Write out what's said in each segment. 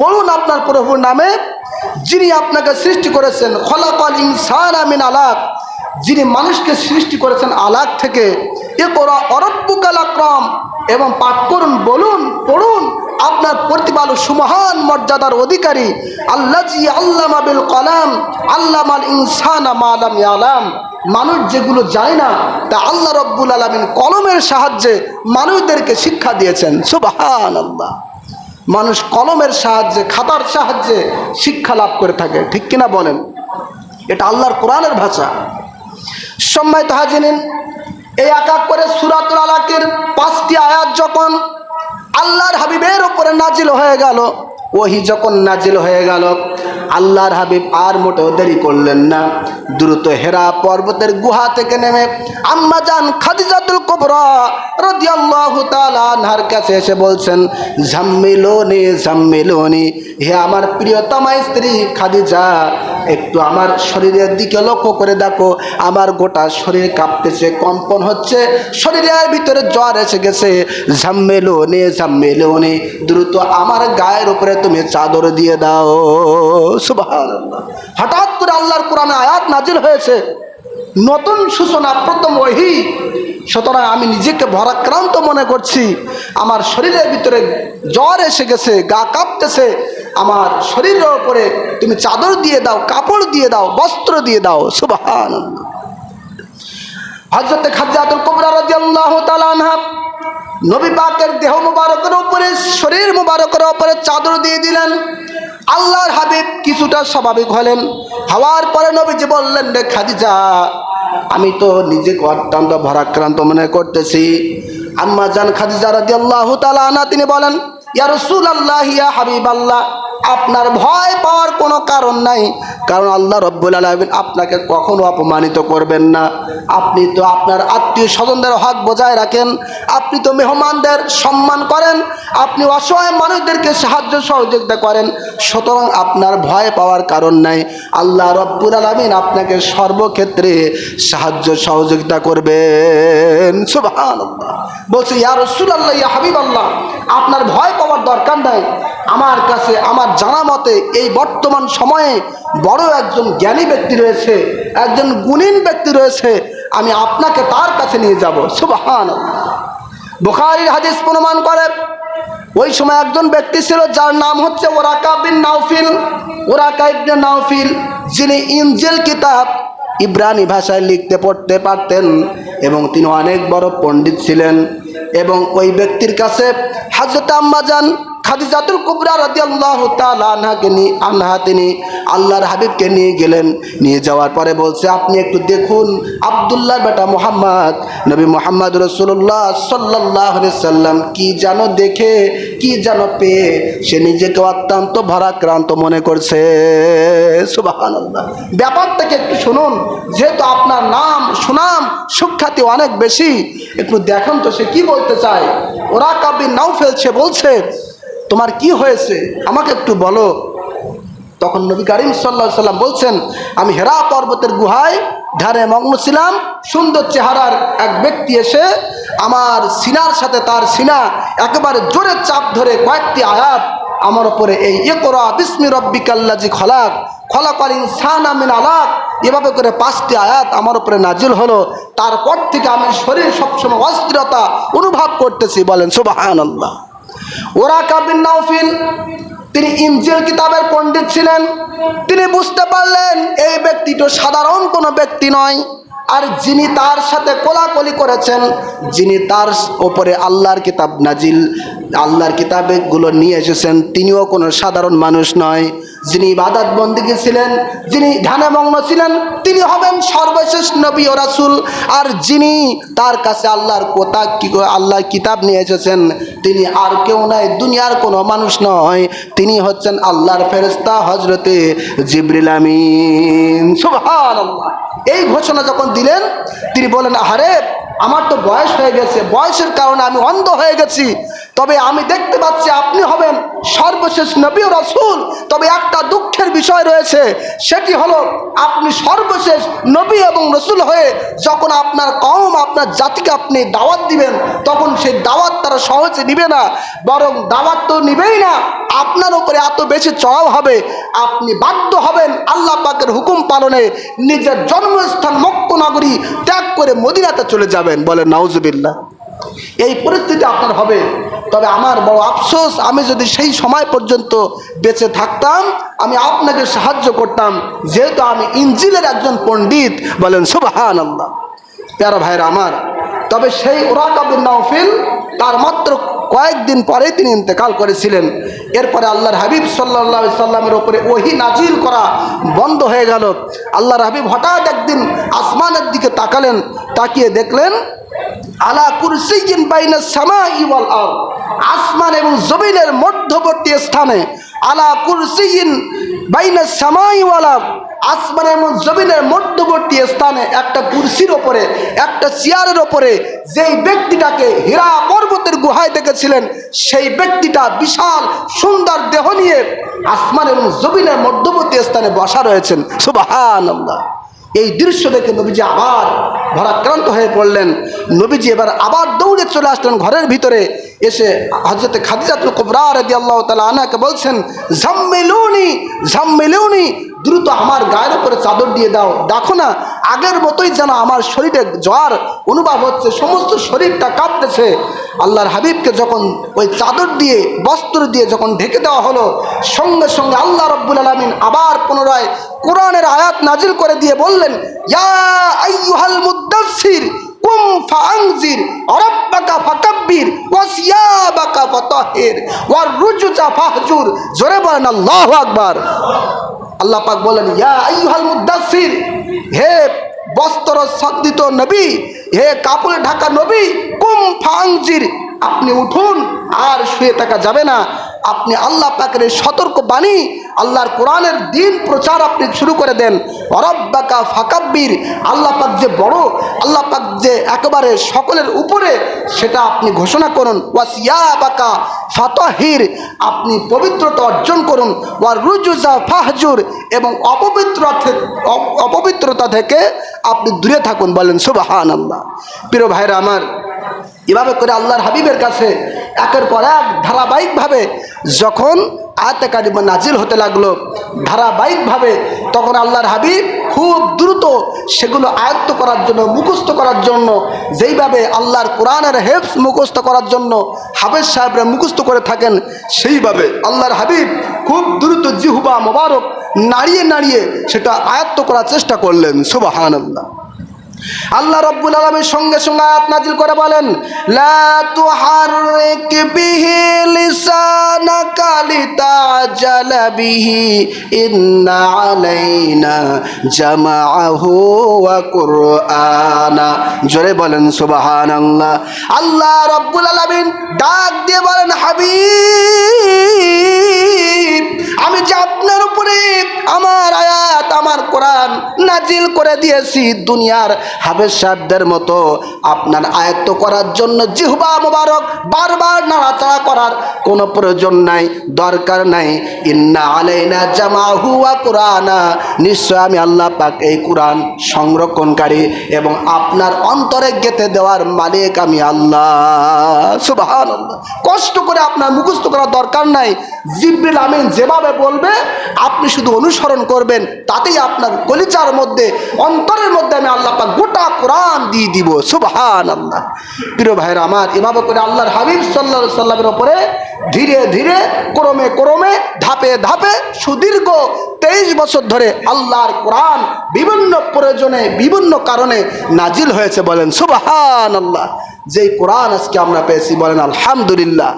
পড়ুন আপনার প্রভুর নামে, যিনি আপনাকে সৃষ্টি করেছেন, খলাকল ইনসান আমিন আলাক। যিনি মানুষকে সৃষ্টি করেছেন আলাক থেকে এ করা অরব্বুকাল আক্রম। এবং পাঠ করুন, বলুন, পড়ুন, আপনার প্রতিপালক সুমহান মর্যাদার অধিকারী। আল্লাহ জি আল্লাহ বিল কলাম আল্লাহ আল ইনসান আলাম আলাম মানুষ যেগুলো জানে না, তা আল্লাহ রব্বুল আলমিন কলমের সাহায্যে মানুষদেরকে শিক্ষা দিয়েছেন। সুবাহান আল্লাহ মানুষ কলমের সাহায্যে, খাতার সাহায্যে শিক্ষা লাভ করে থাকে। ঠিক কিনা বলেন? এটা আল্লাহর কোরআনের ভাষা। সম্মানিত হাজিনিন এই একা করে সুরাতুল আলাকের পাঁচটি আয়াত যখন আল্লাহর হাবিবের ওপরে নাজিল হয়ে গেল ওহি যখন নাজিল হয়ে গেল, আল্লাহর হাবিব আর মোটেও দেরি করলেন না। দ্রুত হেরা পর্বতের গুহা থেকে নেমে আম্মা যান খাদিজাতুল কোবরা কাছে এসে বলছেন, ঝাম্মিলোনি ঝাম্মিলোনি, হে আমার প্রিয়তমা স্ত্রী খাদিজা, একটু আমার শরীরের দিকে লক্ষ্য করে দেখো। আমার গোটা শরীর কাঁপতেছে, কম্পন হচ্ছে, শরীরের ভিতরে জ্বর এসে গেছে। ঝাম্মেলো নে ঝাম্মেলো নে দ্রুত আমার গায়ের উপরে তুমি চাদর দিয়ে দাও। হঠাৎ করে আল্লাহর কোরআনে আয়াত নাজিল হয়েছে। নতুন সূচনা, প্রথম ওহি সুতরাং আমি নিজেকে ভরাক্রান্ত মনে করছি। আমার শরীরের ভিতরে জ্বর এসে গেছে, গা কাঁপতেছে। আমার শরীরের ওপরে তুমি চাদর দিয়ে দাও, কাপড় দিয়ে দাও, বস্ত্র দিয়ে দাও। সুবাহান হজরতে খাদ্যাতুল কবরা রাদিয়াল্লাহু তাআলা নবী পাকের দেহ মুবারকের উপরে, শরীর মুবারকের উপরে চাদর দিয়ে দিলেন। আল্লাহর হাবিব কিছুটা স্বাভাবিক হলেন। হওয়ার পরে নবীজি বললেন, রে খাদিজা, আমি তো নিজেকে অত্যন্ত ভরাক্রান্ত মনে করতেছি। আম্মা জান খাদিজা রাজি আল্লাহ তালা আনা তিনি বলেন ইয়ারসুল আল্লাহ ইয়া হাবিবাল্লাহ আপনার ভয় পাওয়ার কোনো কারণ নাই। কারণ আল্লাহ রব্বুল আলমিন আপনাকে কখনো অপমানিত করবেন না। আপনি তো আপনার আত্মীয় স্বজনদের হক বজায় রাখেন। আপনি তো মেহমানদের সম্মান করেন। আপনি অসহায় মানুষদেরকে সাহায্য সহযোগিতা করেন। সুতরাং আপনার ভয় পাওয়ার কারণ নাই। আল্লাহ রব্বুল আলমিন আপনাকে সর্বক্ষেত্রে সাহায্য সহযোগিতা করবেন। সুবহান বলছে, ইয়া রসুল আল্লাহ ইয়া হাবিব আল্লাহ আপনার ভয় পাওয়ার দরকার নাই। আমার কাছে, আমার জানা মতে এই বর্তমান সময়ে বড় একজন জ্ঞানী ব্যক্তি রয়েছে, একজন গুণীন ব্যক্তি রয়েছে, আমি আপনাকে তার কাছে নিয়ে যাব। সুবাহান বুখারির হাদিস প্রমাণ করে, ওই সময় একজন ব্যক্তি ছিল যার নাম হচ্ছে ওরাকা বিন নাউফিল ওরাকা ইবনে নাউফিল যিনি ইঞ্জেল কিতাব ইব্রানি ভাষায় লিখতে পড়তে পারতেন এবং তিনি অনেক বড় পণ্ডিত ছিলেন এবং ওই ব্যক্তির কাছে হাজরত আম্মাজান খাদিজাতুল কুবরা রাদিয়াল্লাহু আল্লাহ আনহাকে নিয়ে আনহা তিনি আল্লাহর হাবিবকে নিয়ে গেলেন। নিয়ে যাওয়ার পরে বলছে, আপনি একটু দেখুন, আব্দুল্লাহ বেটা মোহাম্মদ, নবী মোহাম্মদ রসুল্লাহ সাল্লাহ সাল্লাম কি যেন দেখে, কি যেন পেয়ে, সে নিজেকে অত্যন্ত ভরাক্রান্ত মনে করছে। সুবহানাল্লাহ। ব্যাপারটাকে একটু শুনুন, যেহেতু আপনার নাম, সুনাম, সুখ্যাতি অনেক বেশি, একটু দেখুন তো সে কি বলতে চায়। ওরা কাবির নাও ফেলছে বলছে তোমার কি হয়েছে? আমাকে একটু বলো। তখন নবী করিম সাল্লাহ সাল্লাম বলছেন, আমি হেরা পর্বতের গুহায় ধারে মগ্ন ছিলাম। সুন্দর চেহারার এক ব্যক্তি এসে আমার সিনার সাথে তার সিনা একেবারে জোরে চাপ ধরে কয়েকটি আয়াত আমার ওপরে এই ইয়ে করা বিস্মি রব্বিকাল্লাজি খলাক, খলাকাল ইনসান আমিন আলাক, এভাবে করে পাঁচটি আয়াত আমার উপরে নাজিল হলো। তারপর থেকে আমি শরীর সবসময় অস্থিরতা অনুভব করতেছি। বলেন সুবাহান আল্লাহ ওরা কাবিন নাউফিল তিনি ইঞ্জিল কিতাবের পণ্ডিত ছিলেন। তিনি বুঝতে পারলেন এই ব্যক্তিটা সাধারণ কোনো ব্যক্তি নয়, আর যিনি তার সাথে কোলাকলি করেছেন, যিনি তার ওপরে আল্লাহর কিতাব নাজিল, আল্লাহর কিতাবগুলো নিয়ে এসেছেন, তিনিও কোনো সাধারণ মানুষ নয়। যিনি ইবাদত বন্দিকে ছিলেন, যিনি ধ্যানে মগ্ন ছিলেন, তিনি হবেন সর্বশেষ নবী ও রাসুল। আর যিনি তার কাছে আল্লাহর কোথা কি আল্লাহর কিতাব নিয়ে এসেছেন, তিনি আর কেউ নয় দুনিয়ার কোনো মানুষ নয়। তিনি হচ্ছেন আল্লাহর ফেরেস্তা হজরতে জিবরিল আমিন। এই ঘোষণা যখন দিলেন, তিনি বলেন, আহারে, আমার তো বয়স হয়ে গেছে। বয়সের কারণে আমি অন্ধ হয়ে গেছি। তবে আমি দেখতে পাচ্ছি আপনি হবেন সর্বশেষ নবী রসুল। তবে একটা দুঃখের বিষয় রয়েছে, সেটি হলো আপনি সর্বশেষ নবী এবং রসুল হয়ে যখন আপনার কম আপনার জাতিকে আপনি দাওয়াত দিবেন, তখন সেই দাওয়াত তারা সহজে নিবে না, বরং দাওয়াত তো নিবেই না। আপনার উপরে এত বেশি চড়াও হবে, আপনি বাধ্য হবেন আল্লাহ পাকের হুকুম পালনে নিজের জন্মস্থান মক্ক নগরী ত্যাগ করে মদিনাতে চলে যাবেন। বলে নাউজুবিল্লাহ। এই পরিস্থিতি আপনার হবে। তবে আমার বড় আফসোস, আমি যদি সেই সময় পর্যন্ত বেঁচে থাকতাম, আমি আপনাকে সাহায্য করতাম। যেহেতু আমি ইঞ্জিলের একজন পণ্ডিত, বলেন সুবাহ আনন্দ প্যারা ভাইরা আমার, তবে সেই ওরাকাবুল নওফিল তার মাত্র কয়েকদিন পরেই তিনি ইন্তেকাল করেছিলেন। এরপরে আল্লাহর হাবিব সাল্লাহ সাল্লামের ওপরে ওহি নাজিল করা বন্ধ হয়ে গেল। আল্লাহর হাবিব হঠাৎ একদিন আসমানের দিকে তাকালেন, তাকিয়ে দেখলেন, আলা কুরসিজিন বাইনা সামা ইওয়াল আর আসমান এবং জমিনের মধ্যবর্তী স্থানে আলা কুরসিজিন বাইনা সামা ইওয়াল আসমান এবং জমিনের মধ্যবর্তী স্থানে একটা কুরসির ওপরে, একটা চেয়ারের ওপরে যেই ব্যক্তিটাকে হীরা পর্বতের গুহায় দেখেছিলেন, সেই ব্যক্তিটা বিশাল সুন্দর দেহ নিয়ে আসমান এবং জমিনের মধ্যবর্তী স্থানে বসা রয়েছেন। সুবাহান আল্লাহ এই দৃশ্য দেখে নবীজি আবার ভরাক্রান্ত হয়ে পড়লেন। নবীজি এবার আবার দৌড়ে চলে আসলেন ঘরের ভিতরে। এসে হজরতে খাদিজাতুল কুবরা রাদি আল্লাহ তালা আনাকে বলছেন ঝাম্মেলুনি ঝাম্মেলুনি দ্রুত আমার গায়ের উপরে চাদর দিয়ে দাও। দেখো না, আগের মতোই যেন আমার শরীরে জ্বর অনুভব হচ্ছে, সমস্ত শরীরটা কাঁপতেছে। আল্লাহর হাবিবকে যখন ওই চাদর দিয়ে, বস্ত্র দিয়ে যখন ঢেকে দেওয়া হলো, সঙ্গে সঙ্গে আল্লাহ রব্বুল আলমিন আবার পুনরায় কোরআনের আয়াত নাজিল করে দিয়ে বললেন, ইয়া আইয়ুহাল মুদ্দাসসির কুম ফাআনজির রাব্বাকা ফাকাব্বির, ওয়া সিয়াবাকা ফাতাহির ওয়া রুজুজা ফাহজুর। জোরে বলেন, আল্লাহু আকবার। আল্লাহ পাক বলেন, ইয়া আইয়ুহাল মুদ্দাসির হে বস্ত্র সদ্দিত নবী, হে কাপড়ে ঢাকা নবী, কুম ফাংজির আপনি উঠুন আর শুয়ে থাকা যাবে না। আপনি আল্লাহ পাকের সতর্ক বাণী, আল্লাহর কোরআনের দিন প্রচার আপনি শুরু করে দেন। অরব্বাকা ফাকাব্বির, আল্লাহ পাক যে বড়, আল্লাহ পাক যে একেবারে সকলের উপরে, সেটা আপনি ঘোষণা করুন। ওয়াসিয়া বাকা ফাতহির, আপনি পবিত্রতা অর্জন করুন। ওয়া রুজুজা ফাহজুর, এবং অপবিত্র অপবিত্রতা থেকে আপনি দূরে থাকুন বলেন সুবাহান আল্লাহ প্রিয় ভাইরা আমার এভাবে করে আল্লাহর হাবিবের কাছে একের পর এক ধারাবাহিকভাবে যখন আয়াতে কারিমা নাজিল হতে লাগল, ধারাবাহিকভাবে তখন আল্লাহর হাবিব খুব দ্রুত সেগুলো আয়ত্ত করার জন্য, মুখস্থ করার জন্য, যেইভাবে আল্লাহর কোরআনের হেফস মুখস্থ করার জন্য হাফেজ সাহেবরা মুখস্থ করে থাকেন, সেইভাবে আল্লাহর হাবিব খুব দ্রুত জিহুবা মোবারক নাড়িয়ে নাড়িয়ে সেটা আয়ত্ত করার চেষ্টা করলেন। সুবাহান আল্লাহ রব্বুল আলমীর সঙ্গে সঙ্গে আয়াত নাজিল করে বলেন, লা জোরে বলেন, সুবহানাল্লাহ। আল্লাহ রব্বুল আলামিন ডাক দিয়ে বলেন, হাবিব, আমি যে আপনার উপরে আমার আয়াত, আমার কোরআন নাজিল করে দিয়েছি দুনিয়ার হাফেজ সাহেবদের মতো আপনার আয়ত্ত করার জন্য জিহবা মোবারক বারবার নাড়াচাড়া করার কোনো প্রয়োজন নাই, দরকার নাই। ইন্না আলাইনা জামা হুয়া কোরআনা। নিশ্চয় আমি আল্লাহ পাক এই কোরআন সংরক্ষণকারী এবং আপনার অন্তরে গেতে দেওয়ার মালিক আমি আল্লাহ। সুবাহান কষ্ট করে আপনার মুখস্থ করার দরকার নাই। জিব্রিল আমিন যেভাবে বলবে, আপনি শুধু অনুসরণ করবেন, তাতেই আপনার কলিচার মধ্যে, অন্তরের মধ্যে আমি আল্লাহ পাক গোটা কোরআন দিয়ে দিব সুবহান আল্লাহ প্রিয় ভাইরা আমার এভাবে করে আল্লাহর হাবিব সাল্লা সাল্লামের ওপরে ধীরে ধীরে, ক্রমে ক্রমে, ধাপে ধাপে, সুদীর্ঘ তেইশ বছর ধরে আল্লাহর কোরআন বিভিন্ন প্রয়োজনে, বিভিন্ন কারণে নাজিল হয়েছে বলেন সুবহান আল্লাহ যেই কোরআন আজকে আমরা পেয়েছি, বলেন, আলহামদুলিল্লাহ।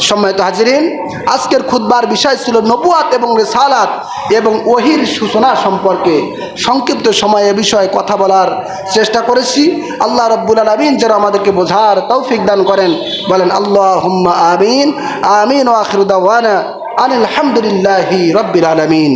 সম্মানিত হাজিরিন, আজকের খুদবার বিষয় ছিল নবুয়াত এবং রেসালাত এবং ওহির সূচনা সম্পর্কে সংক্ষিপ্ত সময়ে বিষয়ে কথা বলার চেষ্টা করেছি। আল্লাহ রব্বুল আলমিন যেন আমাদেরকে বোঝার তৌফিক দান করেন। বলেন আল্লাহ হুম্মা আমিন। আমিন ও আখরুদ্দাওয়ানা আলহামদুলিল্লাহি রব্বিল আলমিন।